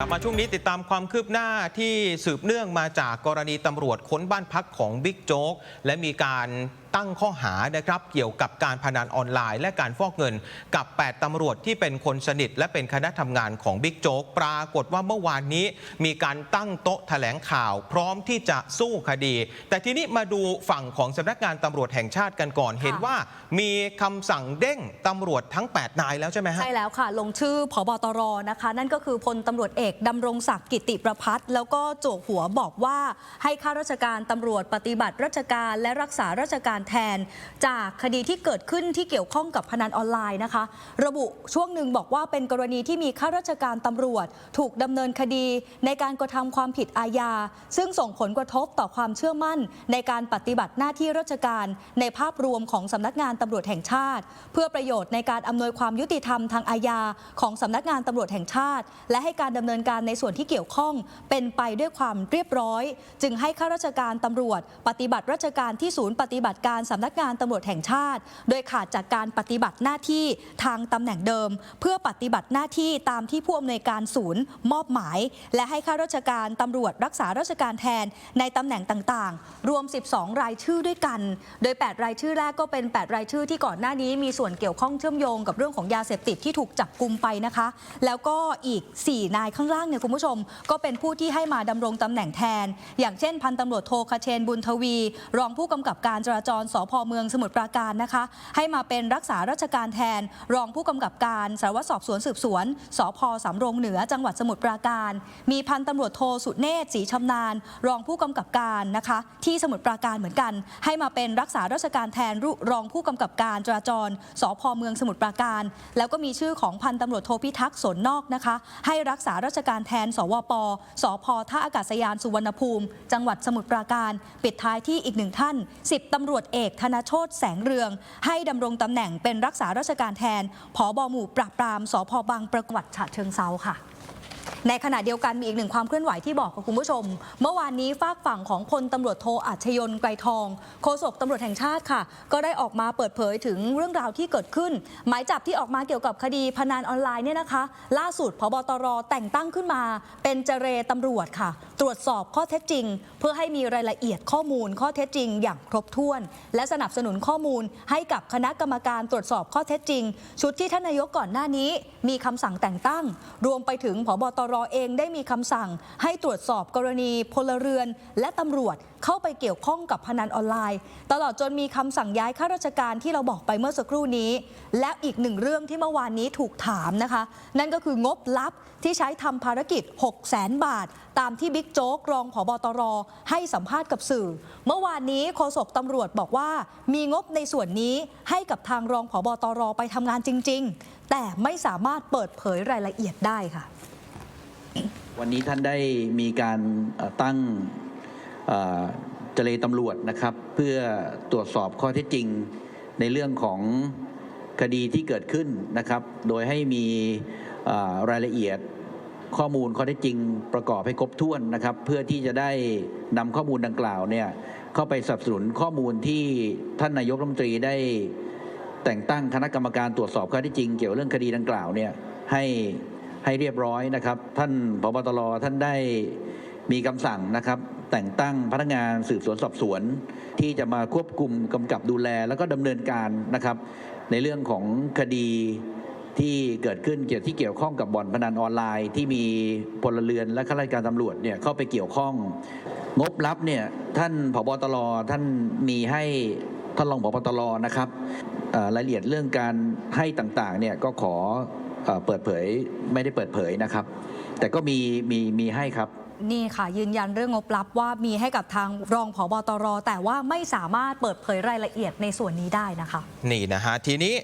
มาช่วงนี้ติดตามความคืบหน้าที่สืบเนื่องมาจากกรณีตำรวจค้นบ้านพักของบิ๊กโจ๊กและมีการตั้งข้อหานะครับเกี่ยวกับการพนันออนไลน์ และการฟอกเงินกับ 8 ตำรวจที่เป็นคนสนิท และเป็นคณะทำงานของบิ๊กโจ๊กปรากฏว่าเมื่อวานนี้ มีการตั้งโต๊ะแถลงข่าว พร้อมที่จะสู้คดี แต่ทีนี้มาดูฝั่งของสำนักงานตำรวจแห่งชาติกันก่อนเห็นว่า มีคำสั่งเด้งตำรวจทั้ง 8 นายแล้วใช่ไหมฮะใช่แล้วค่ะ ลงชื่อผบตรนะคะ นั่นก็คือพลตำรวจเอกดำรงศักดิ์กิติประพัฒน์แล้วก็โจกหัวบอกว่าให้ข้าราชการตำรวจปฏิบัติราชการและรักษาราชการแทน จากคดีที่เกิดขึ้นที่เกี่ยวข้องกับพนันออนไลน์นะคะ ระบุช่วงหนึ่งบอกว่าเป็นกรณีที่มีข้าราชการตำรวจ ถูกดำเนินคดี ในการกระทำความผิดอาญา ซึ่งส่งผลกระทบต่อความเชื่อมั่น ในการปฏิบัติหน้าที่ราชการ ในภาพรวมของสำนักงานตำรวจแห่งชาติ เพื่อประโยชน์ในการอำนวยความยุติธรรมทางอาญาของสำนักงานตำรวจแห่งชาติ และให้การดำเนินการในส่วนที่เกี่ยวข้องเป็นไปด้วยความเรียบร้อย จึงให้ข้าราชการตำรวจ ปฏิบัติราชการที่ศูนย์ปฏิบัติการการสำนักงานตำรวจแห่งชาติ โดยขาดจากการปฏิบัติหน้าที่ทางตำแหน่งเดิม เพื่อปฏิบัติหน้าที่ตามที่ผู้อำนวยการศูนย์มอบหมาย และให้ข้าราชการตำรวจรักษาราชการแทนในตำแหน่งต่างๆ รวม 12 รายชื่อด้วยกัน โดย 8 รายชื่อแรกก็เป็น 8 รายชื่อที่ก่อนหน้านี้มีส่วนเกี่ยวข้องเชื่อมโยงกับเรื่องของยาเสพติดที่ถูกจับกลุมไปนะคะ แล้วก็อีก 4 นายข้างล่างเนี่ยคุณผู้ชม ก็เป็นผู้ที่ให้มาดำรงตำแหน่งแทน อย่างเช่น พันตำรวจโทคเชนบุญทวี รองผู้กำกับการจราจรสพเมืองสมุทรปราการนะคะ ให้มาเป็นรักษาราชการแทน รองผู้กำกับการสารวัตรสอบสวนสืบสวนสพสำโรงเหนือจังหวัดสมุทรปราการ มีพันตำรวจโทสุเนศศรีชำนาญ รองผู้กำกับการนะคะ ที่สมุทรปราการเหมือนกัน ให้มาเป็นรักษาราชการแทนรรองผู้กำกับการจราจรสพเมืองสมุทรปราการ แล้วก็มีชื่อของพันตำรวจโทพิทักษ์สนนอกนะคะ ให้รักษาราชการแทน สวปสพท่าอากาศยานสุวรรณภูมิ จังหวัดสมุทรปราการ ปิดท้ายที่อีกหนึ่งท่าน 10ตำรวจเอกธนโชตแสงเรือง ให้ดำรงตำแหน่งเป็นรักษาราชการแทนผอบหมู่ปราบปรามสพบางประกวัดฉะเชิงเซาค่ะ ในขณะเดียวกันมีอีกหนึ่งความเคลื่อนไหวที่บอกกับคุณผู้ชม เมื่อวานนี้ฝากฝั่งของพลตำรวจโทอัจฉยนไกรทอง โฆษกตำรวจแห่งชาติค่ะ ก็ได้ออกมาเปิดเผยถึงเรื่องราวที่เกิดขึ้น หมายจับที่ออกมาเกี่ยวกับคดีพนันออนไลน์เนี่ยนะคะ ล่าสุดพบตรแต่งตั้งขึ้นมา เป็นเจเรตำรวจค่ะ ตรวจสอบข้อเท็จจริง เพื่อให้มีรายละเอียดข้อมูลข้อเท็จจริง อย่างครบถ้วน และสนับสนุนข้อมูล ให้กับคณะกรรมการตรวจสอบข้อเท็จจริง ชุดที่ท่านนายกก่อนหน้านี้ มีคำสั่งแต่งตั้ง รวมไปถึงพบตรเองได้มีคำสั่ง ให้ตรวจสอบกรณีพลเรือน และตำรวจเข้าไปเกี่ยวข้องกับพนันออนไลน์ ตลอดจนมีคำสั่งย้ายข้าราชการที่เราบอกไปเมื่อสักครู่นี้ และอีกหนึ่งเรื่องที่เมื่อวานนี้ถูกถามนะคะ นั่นก็คืองบลับที่ใช้ทำภารกิจ 6 0แสนบาท ตามที่บิ๊กโจ๊กรองผบตร ให้สัมภาษณ์กับสื่อ เมื่อวานนี้โฆษกตำรวจบอกว่า มีงบในส่วนนี้ให้กับทางรองผบตรไปทำงานจริง ๆ แต่ไม่สามารถเปิดเผยรายละเอียดได้ค่ะ วันนี้ท่านได้มีการตั้งเอ่อเจรตำรวจนะครับ เพื่อตรวจสอบข้อเท็จจริงในเรื่องของคดีที่เกิดขึ้นนะครับ โดยให้มีรายละเอียดข้อมูลข้อเท็จจริงประกอบให้ครบถ้วนนะครับ เพื่อที่จะได้นำข้อมูลดังกล่าวเนี่ยเข้าไปสนับสนุนข้อมูลที่ท่านนายกรัฐมนตรีได้แต่งตั้งคณะกรรมการตรวจสอบข้อเท็จจริง เกี่ยวเรื่องคดีดังกล่าวเนี่ยให้ ให้เรียบร้อยนะครับ ท่านพบตรท่านได้มีคำสั่งนะครับ แต่งตั้งพนักงานสืบสวนสอบสวน ที่จะมาควบคุมกำกับดูแล แล้วก็ดำเนินการนะครับ ในเรื่องของคดีที่เกิดขึ้นเกี่ยวที่เกี่ยวข้องกับบ่อนพนันออนไลน์ ที่มีพลเรือนและข้าราชการตำรวจเนี่ยเข้าไปเกี่ยวข้อง งบลับเนี่ยท่านผบตรท่านมีให้ท่านรองผบตรนะครับรายละเอียดเรื่องการให้ต่างๆเนี่ยก็ขอ เปิดเผยไม่ได้เปิดเผยนะครับ แต่ก็มีมีมีให้ครับนี่ค่ะ ยืนยันเรื่องงบลับว่ามีให้กับทางรองผบตร แต่ว่าไม่สามารถเปิดเผยรายละเอียดในส่วนนี้ได้นะคะ นี่นะฮะ ทีนี้